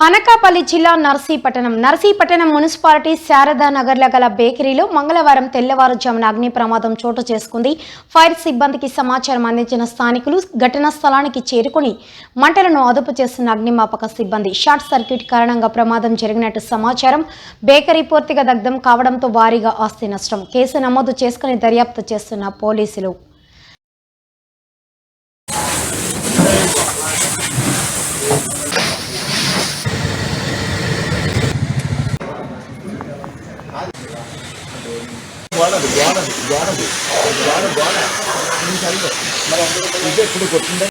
అనకాపల్లి జిల్లా నర్సీపట్టణం నర్సీపట్టణం మున్సిపాలిటీ శారదా నగర్ల గల బేకరీలో మంగళవారం తెల్లవారుజామున అగ్ని ప్రమాదం చోటు చేసుకుంది. ఫైర్ సిబ్బందికి సమాచారం అందించిన స్థానికులు ఘటనా స్థలానికి చేరుకుని మంటలను అదుపు చేస్తున్న అగ్నిమాపక సిబ్బంది. షార్ట్ సర్క్యూట్ కారణంగా ప్రమాదం జరిగినట్టు సమాచారం బేకరీ పూర్తిగా దగ్ధం కావడంతో భారీగా ఆస్తి నష్టం. కేసు నమోదు చేసుకుని దర్యాప్తు చేస్తున్న పోలీసులు. వాడదు వాడదు వాడదు వాడ వాడ మరి ఇప్పుడు కొట్టిందా